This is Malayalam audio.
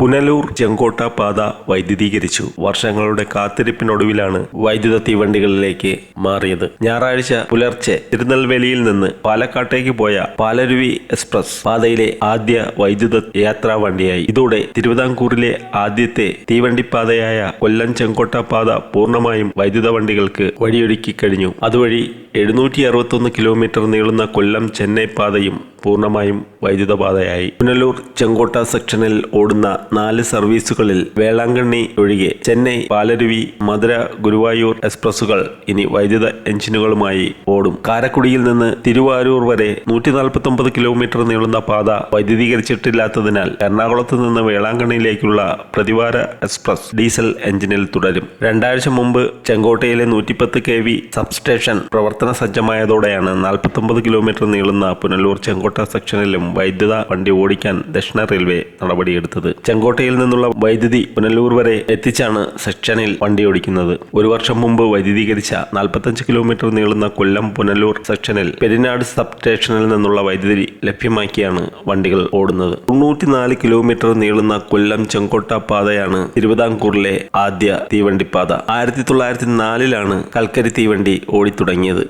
പുനലൂർ ചെങ്കോട്ട പാത വൈദ്യുതീകരിച്ചു. വർഷങ്ങളുടെ കാത്തിരിപ്പിനൊടുവിലാണ് വൈദ്യുത തീവണ്ടികളിലേക്ക് മാറിയത്. ഞായറാഴ്ച പുലർച്ചെ തിരുനെൽവേലിയിൽ നിന്ന് പാലക്കാട്ടേക്ക് പോയ പാലരുവി എക്സ്പ്രസ് പാതയിലെ ആദ്യ വൈദ്യുത യാത്രാ വണ്ടിയായി ഇതോടെ തിരുവിതാംകൂറിലെ ആദ്യത്തെ തീവണ്ടിപ്പാതയായ കൊല്ലം ചെങ്കോട്ട പാത പൂർണമായും വൈദ്യുത വണ്ടികൾക്ക് വഴിയൊരുക്കി കഴിഞ്ഞു. അതുവഴി എഴുന്നൂറ്റി അറുപത്തൊന്ന് കിലോമീറ്റർ നീളുന്ന കൊല്ലം ചെന്നൈ പാതയും പൂർണമായും വൈദ്യുത പാതയായി പുനലൂർ ചെങ്കോട്ട സെക്ഷനിൽ ഓടുന്ന നാല് സർവീസുകളിൽ വേളാങ്കണ്ണി ഒഴികെ ചെന്നൈ പാലരുവി മധുര ഗുരുവായൂർ എക്സ്പ്രസുകൾ ഇനി വൈദ്യുത എഞ്ചിനുകളുമായി ഓടും. കാരക്കുടിയിൽ നിന്ന് തിരുവാരൂർ വരെ നൂറ്റി നാൽപ്പത്തൊമ്പത് കിലോമീറ്റർ നീളുന്ന പാത വൈദ്യുതീകരിച്ചിട്ടില്ലാത്തതിനാൽ എറണാകുളത്ത് നിന്ന് വേളാങ്കണ്ണിയിലേക്കുള്ള പ്രതിവാര എക്സ്പ്രസ് ഡീസൽ എഞ്ചിനിൽ തുടരും. രണ്ടാഴ്ച മുമ്പ് ചെങ്കോട്ടയിലെ നൂറ്റിപ്പത്ത് കെ വി സബ്സ്റ്റേഷൻ പ്രവർത്തന സജ്ജമായതോടെയാണ് നാൽപ്പത്തൊമ്പത് കിലോമീറ്റർ നീളുന്ന പുനലൂർ ചെങ്കോട്ട സെക്ഷനിലും വൈദ്യുത വണ്ടി ഓടിക്കാൻ ദക്ഷിണ റെയിൽവേ നടപടിയെടുത്തത്. ചെങ്കോട്ടയിൽ നിന്നുള്ള വൈദ്യുതി പുനലൂർ വരെ എത്തിച്ചാണ് സെക്ഷനിൽ വണ്ടി ഓടിക്കുന്നത്. ഒരു വർഷം മുമ്പ് വൈദ്യുതീകരിച്ച നാൽപ്പത്തഞ്ച് കിലോമീറ്റർ നീളുന്ന കൊല്ലം പുനലൂർ സെക്ഷനിൽ പെരിനാട് സബ് സ്റ്റേഷനിൽ നിന്നുള്ള വൈദ്യുതി ലഭ്യമാക്കിയാണ് വണ്ടികൾ ഓടുന്നത്. തൊണ്ണൂറ്റിനാല് കിലോമീറ്റർ നീളുന്ന കൊല്ലം ചെങ്കോട്ട പാതയാണ് തിരുവിതാംകൂറിലെ ആദ്യ തീവണ്ടിപ്പാത. ആയിരത്തി തൊള്ളായിരത്തി നാലിലാണ് കൽക്കരി തീവണ്ടി ഓടിത്തുടങ്ങിയത്.